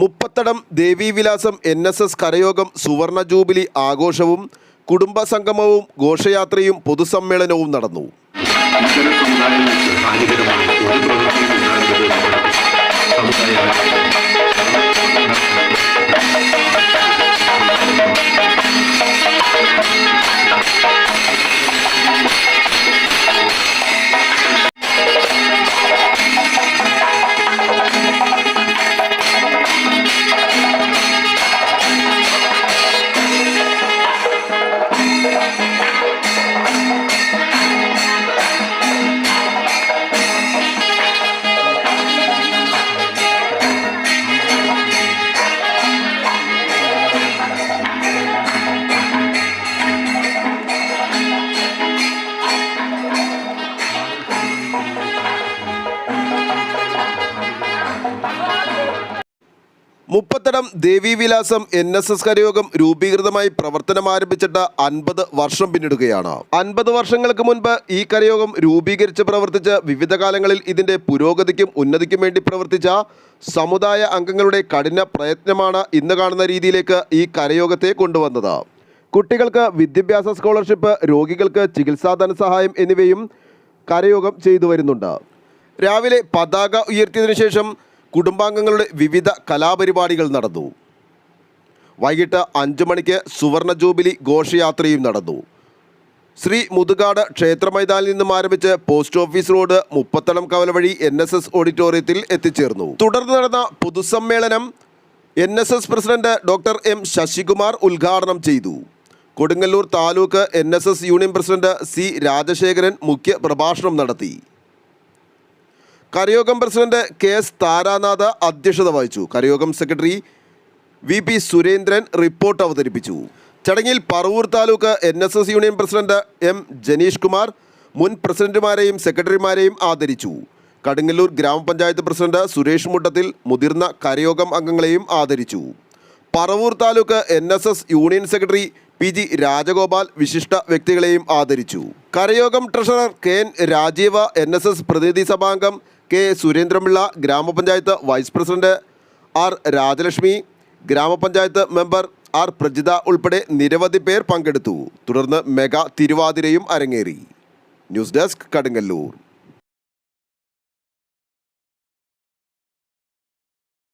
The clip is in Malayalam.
Muppathadam Devivilasam N S S കരയോഗം സുവർണ ജൂബിലി ആഘോഷവും കുടുംബ സംഗമവും ഘോഷയാത്രയും പൊതുസമ്മേളനവും നടന്നു. Muppathadam Devivilasam N S S കരയോഗം രൂപീകൃതമായി പ്രവർത്തനം ആരംഭിച്ചിട്ട് അൻപത് വർഷം പിന്നിടുകയാണ്. അൻപത് വർഷങ്ങൾക്ക് മുൻപ് ഈ കരയോഗം രൂപീകരിച്ച് പ്രവർത്തിച്ച് വിവിധ കാലങ്ങളിൽ ഇതിന്റെ പുരോഗതിക്കും ഉന്നതിക്കും വേണ്ടി പ്രവർത്തിച്ച സമുദായ അംഗങ്ങളുടെ കഠിന പ്രയത്നമാണ് ഇന്ന് കാണുന്ന രീതിയിലേക്ക് ഈ കരയോഗത്തെ കൊണ്ടുവന്നത്. കുട്ടികൾക്ക് വിദ്യാഭ്യാസ സ്കോളർഷിപ്പ് രോഗികൾക്ക് ചികിത്സാ ധനസഹായം എന്നിവയും കരയോഗം ചെയ്തു വരുന്നുണ്ട്. രാവിലെ പതാക ഉയർത്തിയതിനു ശേഷം കുടുംബാംഗങ്ങളുടെ വിവിധ കലാപരിപാടികൾ നടന്നു. വൈകിട്ട് അഞ്ചു മണിക്ക് സുവർണ ജൂബിലി ഘോഷയാത്രയും നടന്നു. ശ്രീ മുതുകാട് ക്ഷേത്ര മൈതാനിൽ നിന്നും ആരംഭിച്ച് പോസ്റ്റ് ഓഫീസ് റോഡ് മുപ്പത്തളം കവല വഴി എൻ എസ് എസ് ഓഡിറ്റോറിയത്തിൽ എത്തിച്ചേർന്നു. തുടർന്ന് നടന്ന പൊതുസമ്മേളനം N S S president doctor M Sasikumar ഉദ്ഘാടനം ചെയ്തു. Kodungallur taluk N union president C Rajasekharan മുഖ്യ പ്രഭാഷണം നടത്തി. കരയോഗം പ്രസിഡന്റ് കെ എസ് താരാനാഥ് അധ്യക്ഷത വഹിച്ചു. കരയോഗം secretary V P Surendran report അവതരിപ്പിച്ചു. ചടങ്ങിൽ Paravur taluk N S S union president M Janeesh Kumar മുൻ പ്രസിഡന്റുമാരെയും സെക്രട്ടറിമാരെയും ആദരിച്ചു. കടുങ്ങല്ലൂർ ഗ്രാമപഞ്ചായത്ത് പ്രസിഡന്റ് സുരേഷ് മുട്ടത്തിൽ മുതിർന്ന കരയോഗം അംഗങ്ങളെയും ആദരിച്ചു. Paravur taluk N S S union secretary P G Rajagopal വിശിഷ്ട വ്യക്തികളെയും ആദരിച്ചു. കരയോഗം treasurer K N Rajeev N S S പ്രതിനിധി സഭാംഗം കെ സുരേന്ദ്രപിള്ള ഗ്രാമപഞ്ചായത്ത് വൈസ് പ്രസിഡന്റ് ആർ രാജലക്ഷ്മി ഗ്രാമപഞ്ചായത്ത് മെമ്പർ ആർ പ്രജിത ഉൾപ്പെടെ നിരവധി പേർ പങ്കെടുത്തു. തുടർന്ന് മെഗാ തിരുവാതിരയും അരങ്ങേറി. News desk Kadungallur.